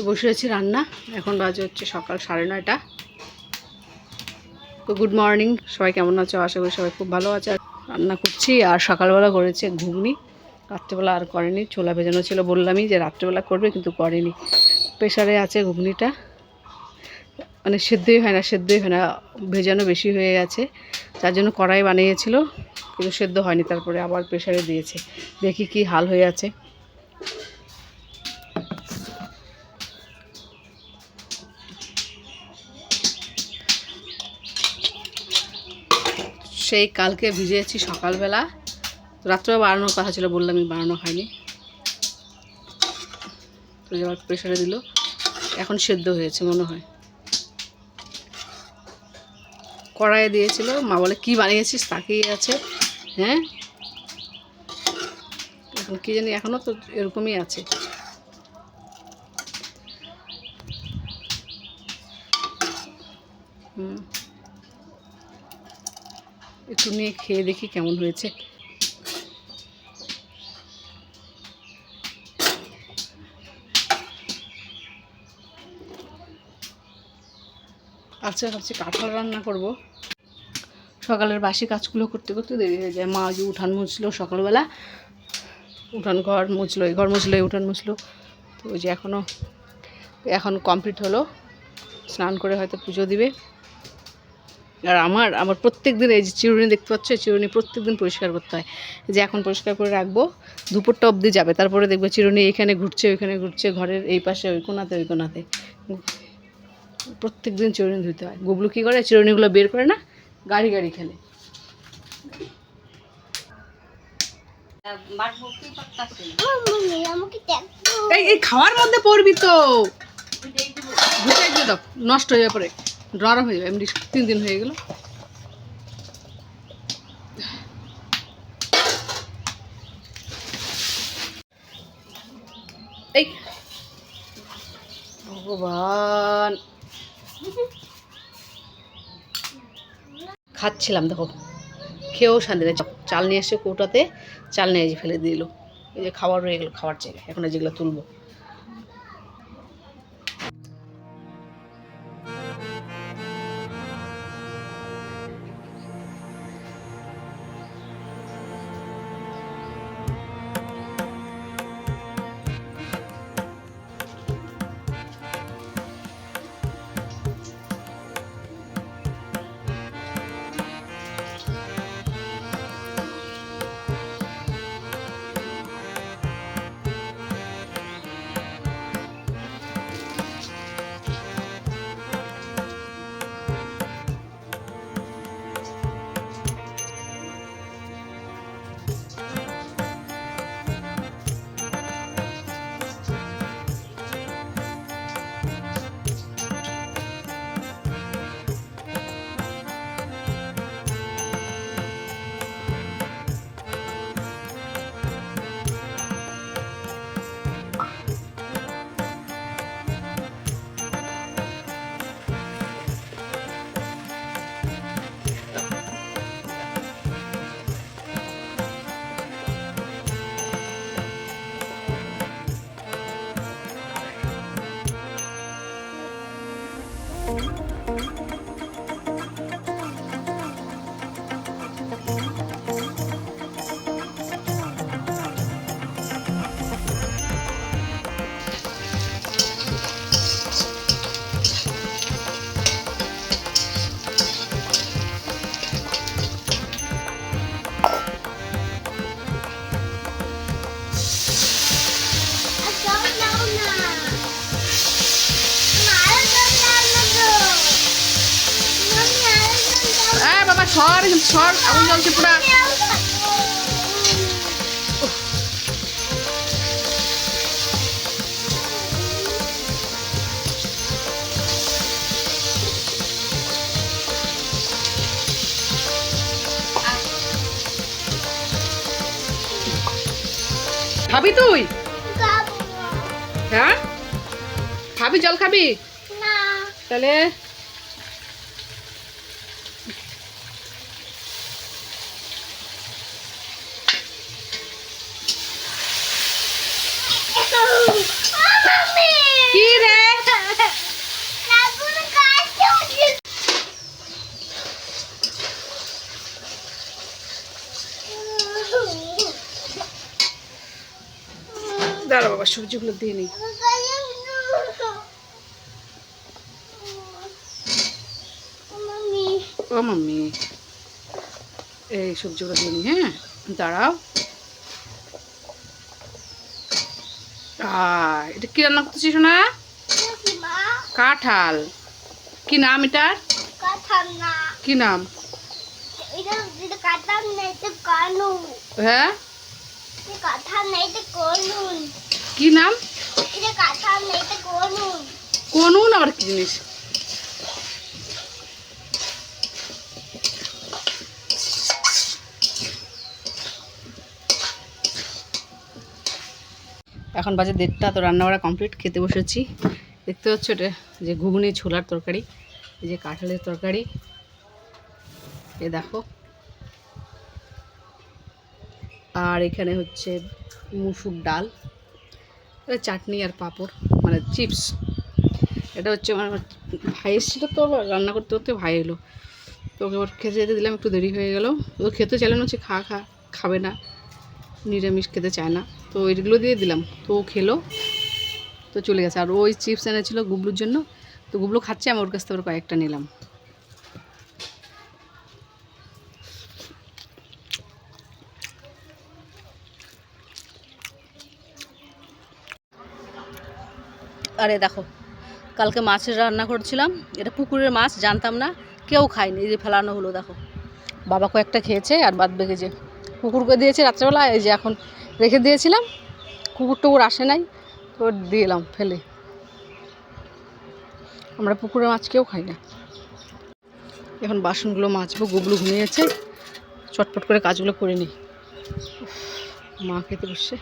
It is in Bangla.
তো বসে আছি রান্না। এখন বাজে হচ্ছে সকাল সাড়ে নয়টা। তো গুড মর্নিং সবাই কেমন আছো? আশা করি সবাই খুব ভালো আছে। রান্না করছি, আর সকালবেলা করেছে ঘুগনি। রাত্রেবেলা আর করেনি, ছোলা ভেজানো ছিল বললামই যে রাত্রেবেলা করবে, কিন্তু করেনি। প্রেশারে আছে ঘুগনিটা। মানে সেদ্ধই হয় না, সেদ্ধই হয় না, ভেজানো বেশি হয়ে গেছে। তার জন্য কড়াই বানিয়েছিল, কিন্তু সেদ্ধ হয়নি, তারপরে আবার প্রেশারে দিয়েছে। দেখি কি হাল হয়ে আছে। সেই কালকে ভিজেছি সকালবেলা। রাত্রে বানানোর কথা ছিল, বললাম আমি বানানো হয়নি। এবার প্রেশারে দিল। এখন সেদ্ধ হয়েছে মনে হয়। কড়াইয়ে দিয়েছিল। মা বলে, কি বানিয়েছিস? তাকিয়ে আছে। হ্যাঁ? এখন কি জানি এখনও তো এরকমই আছে। হুম। একটু নিয়ে খেয়ে দেখি কেমন হয়েছে। আচ্ছা ভাবছি কাঁঠাল রান্না করব। সকালের বাসি কাজগুলো করতে করতে দেরি হয়ে যায়। মা যে উঠান মুছলো সকালবেলা। উঠান ঘর মুছলো, এই ঘর মুছলো, এই উঠান মুছলো। তো ওই যে এখনও এখন কমপ্লিট হলো। স্নান করে হয়তো পুজো দিবে। আর আমার আমার প্রত্যেক দিন এই যে চিরুনি দেখতে পাচ্ছ এই চিরুনি প্রত্যেক দিন পরিষ্কার করতে হয়। যে এখন পরিষ্কার করে রাখব দুপুরটা অবধি যাবে তারপরে দেখবে চিরুনি এখানে ঘুরছে ওইখানে ঘুরছে ঘরের এই পাশে ওই কোনাতে ওই কোনাতে। প্রত্যেক দিন চিরুনি ধুতে হয়। গুবলু কী করে? চিরুনিগুলো বের করে না গাড়ি গাড়ি খেলে। এই এই খাওয়ার মধ্যে পড়বি তো। নষ্ট হয়ে যাবে নরম হয়ে যাবে এমনি তিন দিন হয়ে গেল। এই। ভগবান। খাচ্ছিলাম, দেখো। খেয়েও শান্তি নেই। চাল নিয়ে এসে কৌটাতে চাল নিয়ে ফেলে দিল। এই যে খাবার রয়ে গেলো, খাবার জায়গায় এখন যেগুলো তুলবো। সর সর আগুন জ্বলছে পুরা। খাবি তুই? হ্যাঁ? খাবি জল খাবি? তাহলে কি রে বাবা, সবজিগুলো দিয়ে নিই। ও মাম্মি। এই সবজিগুলো দিয়ে নিই হ্যাঁ? দাঁড়াও। এটা কি রান্না করতেছিস না কাঁঠাল। কি নাম এটার? কি নাম? হ্যাঁ? কি নাম? কোন আবার কি জিনিস? এখন বাজে দেড়টা তো রান্না বাড়া কমপ্লিট খেতে বসেছি। দেখতে পাচ্ছ এটা যে ঘুগনি ছোলার তরকারি এই যে কাঁঠালের তরকারি। এ দেখো। আর এখানে হচ্ছে মুসুর ডাল। চাটনি আর পাঁপড় মানে চিপস। এটা হচ্ছে আমার ভাই এসেছিল তো রান্না করতে করতে ভাই এলো। তো ওকে আবার খেতে যেতে দিলাম, একটু দেরি হয়ে গেল। ও খেতে চাইলেন হচ্ছে খা খা, খাবে না, নিরামিষ খেতে চায় না। তো এইগুলো দিয়ে দিলাম, তো ও খেলো, তো চলে গেছে। আর ওই চিপস এনেছিলো গুবলুর জন্য, তো গুবলু খাচ্ছে, আমি ওর কাছ থেকে কয়েকটা নিলাম। আরে দেখো, কালকে মাছের রান্না করেছিলাম, এটা পুকুরের মাছ, জানতাম না, কেউ খায়নি যে ফেলানো হলো, দেখো। বাবা কয়েকটা খেয়েছে আর বাদ বেগেছে কুকুরকে দিয়েছে রাত্রেবেলা, এই যে এখন রেখে দিয়েছিলাম, কুকুর টুকুর আসে নাই, তো দিলাম, ফেলে। আমরা পুকুরের মাছ কেউ খাই না। এখন বাসনগুলো মাজবো, গুবলু ঘুমিয়েছে, চটপট করে কাজগুলো করে নিই। মা খেতে বসছে।